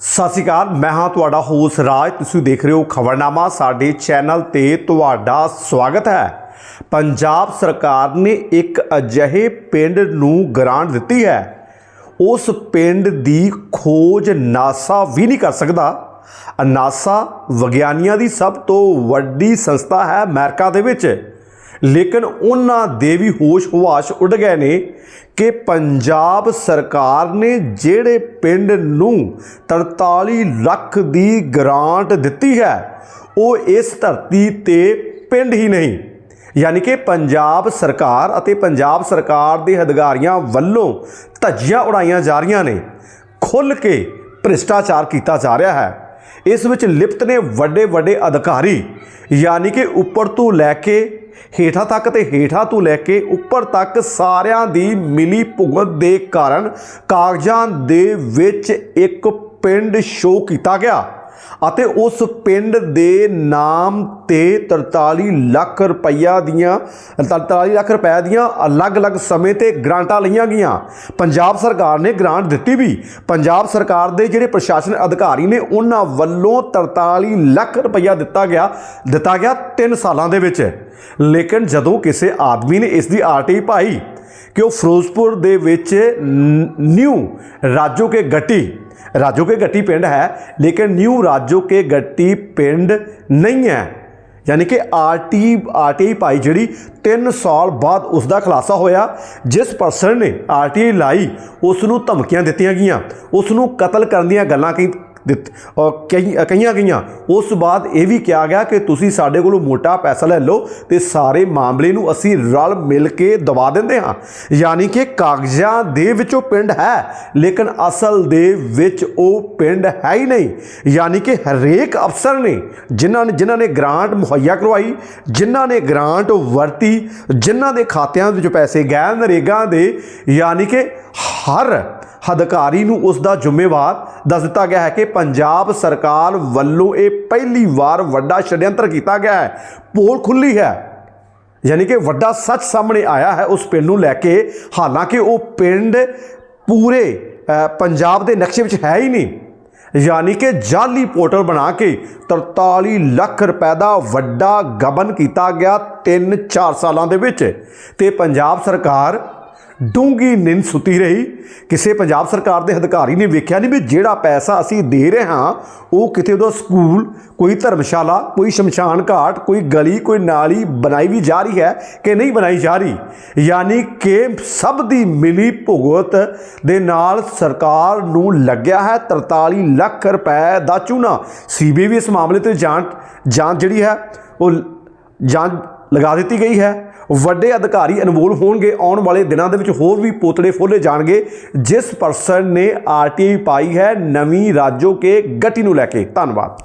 ਸਤਿ ਸ਼੍ਰੀ ਅਕਾਲ, ਮੈਂ ਹਾਂ ਤੁਹਾਡਾ ਹੋਸ ਰਾਜ। ਤੁਸੀਂ ਦੇਖ ਰਹੇ ਹੋ ਖਬਰਨਾਮਾ, ਸਾਡੇ ਚੈਨਲ ਤੇ ਤੁਹਾਡਾ ਸਵਾਗਤ ਹੈ। ਪੰਜਾਬ ਸਰਕਾਰ ਨੇ ਇੱਕ ਅਜਿਹੇ ਪਿੰਡ ਨੂੰ ਗ੍ਰਾਂਟ ਦਿੱਤੀ ਹੈ। ਉਸ ਪਿੰਡ ਦੀ ਖੋਜ ਨਾਸਾ ਵੀ ਨਹੀਂ ਕਰ ਸਕਦਾ। ਨਾਸਾ ਵਿਗਿਆਨੀਆਂ ਦੀ ਸਭ ਤੋਂ ਵੱਡੀ ਸੰਸਥਾ ਹੈ ਅਮਰੀਕਾ ਦੇ ਵਿੱਚ। ਲੇਕਿਨ ਉਹਨਾਂ ਦੇ ਵੀ ਹੋਸ਼ ਹਵਾਸ਼ ਉੱਡ ਗਏ ਨੇ ਕਿ ਪੰਜਾਬ ਸਰਕਾਰ ਨੇ ਜਿਹੜੇ ਪਿੰਡ ਨੂੰ 43 ਲੱਖ ਦੀ ਗ੍ਰਾਂਟ ਦਿੱਤੀ ਹੈ, ਉਹ ਇਸ ਧਰਤੀ ਤੇ ਪਿੰਡ ਹੀ ਨਹੀਂ। ਯਾਨੀ ਕਿ ਪੰਜਾਬ ਸਰਕਾਰ ਅਤੇ ਪੰਜਾਬ ਸਰਕਾਰ ਦੇ ਅਧਿਕਾਰੀਆਂ ਵੱਲੋਂ ਧੱਜੀਆਂ ਉਡਾਈਆਂ ਜਾ ਰਹੀਆਂ ਨੇ। ਖੁੱਲ੍ਹ ਕੇ ਭ੍ਰਿਸ਼ਟਾਚਾਰ ਕੀਤਾ ਜਾ ਰਿਹਾ ਹੈ। ਇਸ ਵਿੱਚ ਲਿਪਤ ਨੇ ਵੱਡੇ ਵੱਡੇ ਅਧਿਕਾਰੀ, ਯਾਨੀ ਕਿ ਉੱਪਰ ਤੋਂ ਲੈ ਕੇ ਹੇਠਾਂ ਤੱਕ ਤੇ ਹੇਠਾਂ ਤੋਂ ਲੈ ਕੇ ਉੱਪਰ ਤੱਕ ਸਾਰਿਆਂ ਦੀ ਮਿਲੀ ਭੁਗਤ ਦੇ ਕਾਰਨ ਕਾਗਜ਼ਾਂ ਦੇ ਵਿੱਚ ਇੱਕ ਪਿੰਡ ਸ਼ੋਅ ਕੀਤਾ ਗਿਆ। ਅਤੇ ਉਸ ਪਿੰਡ ਦੇ ਨਾਮ ਤੇ 43 ਲੱਖ ਰੁਪਈਆ ਦੀਆਂ 43 ਲੱਖ ਰੁਪਏ ਦੀਆਂ ਅਲੱਗ-ਅਲੱਗ ਸਮੇਂ ਤੇ ਗ੍ਰਾਂਟਾਂ ਲਈਆਂ ਗਈਆਂ। ਪੰਜਾਬ ਸਰਕਾਰ ਨੇ ਗ੍ਰਾਂਟ ਦਿੱਤੀ ਵੀ ਪੰਜਾਬ ਸਰਕਾਰ ਦੇ ਜਿਹੜੇ ਪ੍ਰਸ਼ਾਸਨ ਅਧਿਕਾਰੀ ਨੇ, ਉਹਨਾਂ ਵੱਲੋਂ 43 ਲੱਖ ਰੁਪਈਆ ਦਿੱਤਾ ਗਿਆ ਦਿੱਤਾ ਗਿਆ 3 ਸਾਲਾਂ ਦੇ ਵਿੱਚ। ਲੇਕਿਨ ਜਦੋਂ ਕਿਸੇ ਆਦਮੀ ਨੇ ਇਸ ਦੀ ਆਰਟੀ ਪਾਈ ਕਿ ਉਹ ਫਿਰੋਜ਼ਪੁਰ ਦੇ ਵਿੱਚ ਨਿਊ ਰਾਜੋ ਕੇ ਗੱਟੀ ਰਾਜੋ ਕੇ ਗੱਟੀ ਪਿੰਡ ਹੈ, ਲੇਕਿਨ ਨਿਊ ਰਾਜੋ ਕੇ ਗੱਟੀ ਪਿੰਡ ਨਹੀਂ ਹੈ। ਯਾਨੀ ਕਿ ਆਰਟੀ ਆਰਟੀ ਪਾਈ ਜਿਹੜੀ 3 ਸਾਲ ਬਾਅਦ ਉਸ ਦਾ ਖੁਲਾਸਾ ਹੋਇਆ, ਜਿਸ ਪਰਸਨ ਨੇ ਆਰਟੀ ਲਾਈ ਉਸ ਨੂੰ ਧਮਕੀਆਂ ਦਿੱਤੀਆਂ ਗਈਆਂ। ਉਸ ਨੂੰ ਕਤਲ ਕਰਨ ਦੀਆਂ ਗੱਲਾਂ ਕਹੀ ਦਿੱਤ ਕਈਆਂ ਗਈਆਂ। ਉਸ ਬਾਅਦ ਇਹ ਵੀ ਕਿਹਾ ਗਿਆ ਕਿ ਤੁਸੀਂ ਸਾਡੇ ਕੋਲੋਂ ਮੋਟਾ ਪੈਸਾ ਲੈ ਲਓ ਤੇ ਸਾਰੇ ਮਾਮਲੇ ਨੂੰ ਅਸੀਂ ਰਲ ਮਿਲ ਕੇ ਦਬਾ ਦਿੰਦੇ ਹਾਂ। ਯਾਨੀ ਕਿ ਕਾਗਜ਼ਾਂ ਦੇ ਵਿੱਚੋਂ ਪਿੰਡ ਹੈ, ਲੇਕਿਨ ਅਸਲ ਦੇ ਵਿੱਚ ਉਹ ਪਿੰਡ ਹੈ ਹੀ ਨਹੀਂ। ਯਾਨੀ ਕਿ ਹਰੇਕ ਅਫਸਰ ਨੇ, ਜਿਨ੍ਹਾਂ ਨੇ ਜਿਨ੍ਹਾਂ ਨੇ ਗ੍ਰਾਂਟ ਮੁਹੱਈਆ ਕਰਵਾਈ, ਜਿਨ੍ਹਾਂ ਨੇ ਗ੍ਰਾਂਟ ਵਰਤੀ ਜਿਨ੍ਹਾਂ ਦੇ ਖਾਤਿਆਂ ਵਿੱਚ ਪੈਸੇ ਗੈਰ ਨਰੇਗਾ ਦੇ ਯਾਨੀ ਕਿ ਹਰ ਅਧਿਕਾਰੀ ਨੂੰ ਉਸ ਦਾ ਜ਼ਿੰਮੇਵਾਰ ਦੱਸ ਦਿੱਤਾ ਗਿਆ ਹੈ ਕਿ ਪੰਜਾਬ ਸਰਕਾਰ ਵੱਲੋਂ ਇਹ ਪਹਿਲੀ ਵਾਰ ਵੱਡਾ ਛੜਯੰਤਰ ਕੀਤਾ ਗਿਆ ਹੈ। ਪੋਲ ਖੁੱਲੀ ਹੈ। ਯਾਨੀ ਕਿ ਵੱਡਾ ਸੱਚ ਸਾਹਮਣੇ ਆਇਆ ਹੈ ਉਸ ਪਿੰਡ ਨੂੰ ਲੈ ਕੇ। ਹਾਲਾਂਕਿ ਉਹ ਪਿੰਡ ਪੂਰੇ ਪੰਜਾਬ ਦੇ ਨਕਸ਼ੇ ਵਿੱਚ ਹੈ ਹੀ ਨਹੀਂ। ਯਾਨੀ ਕਿ ਜਾਲੀ ਪੋਰਟਲ ਬਣਾ ਕੇ 43 ਲੱਖ ਰੁਪਏ ਦਾ ਵੱਡਾ ਗਬਨ ਕੀਤਾ ਗਿਆ 3-4 ਸਾਲਾਂ ਦੇ ਵਿੱਚ। ਤੇ ਪੰਜਾਬ ਸਰਕਾਰ ਡੂੰਗੀ ਨਿੰਦ ਸੁੱਤੀ ਰਹੀ। ਕਿਸੇ ਪੰਜਾਬ ਸਰਕਾਰ ਦੇ ਅਧਿਕਾਰੀ ਨੇ ਵੇਖਿਆ ਨਹੀਂ ਵੀ ਜਿਹੜਾ ਪੈਸਾ ਅਸੀਂ ਦੇ ਰਹੇ ਹਾਂ, ਉਹ ਕਿਤੇ ਉਹਦਾ ਸਕੂਲ, ਕੋਈ ਧਰਮਸ਼ਾਲਾ, ਕੋਈ ਸ਼ਮਸ਼ਾਨ ਘਾਟ, ਕੋਈ ਗਲੀ, ਕੋਈ ਨਾਲੀ ਬਣਾਈ ਵੀ ਜਾ ਰਹੀ ਹੈ ਕਿ ਨਹੀਂ ਬਣਾਈ ਜਾ ਰਹੀ? ਯਾਨੀ ਕਿ ਸਭ ਦੀ ਮਿਲੀ ਭੁਗਤ ਦੇ ਨਾਲ ਸਰਕਾਰ ਨੂੰ ਲੱਗਿਆ ਹੈ 43 ਲੱਖ ਰੁਪਏ ਦਾ ਚੂਨਾ। ਸੀਬੀਆਈ ਵੀ ਇਸ ਮਾਮਲੇ ਤੇ ਜਾਂਚ ਜਾਂਚ ਜਿਹੜੀ ਹੈ, ਉਹ ਜਾਂਚ ਲਗਾ ਦਿੱਤੀ ਗਈ ਹੈ। ਵੱਡੇ ਅਧਿਕਾਰੀ ਅਨਮੋਲ ਹੋਣਗੇ, ਆਉਣ ਵਾਲੇ ਦਿਨਾਂ ਦੇ ਵਿੱਚ ਹੋਰ ਵੀ ਪੋਤੜੇ ਫੋਲੇ ਜਾਣਗੇ, ਜਿਸ ਪਰਸਨ ਨੇ ਆਰਟੀਆਈ ਪਾਈ ਹੈ ਨਵੀਂ ਰਾਜੋ ਕੇ ਗਤੀ ਨੂੰ ਲੈ ਕੇ। ਧੰਨਵਾਦ।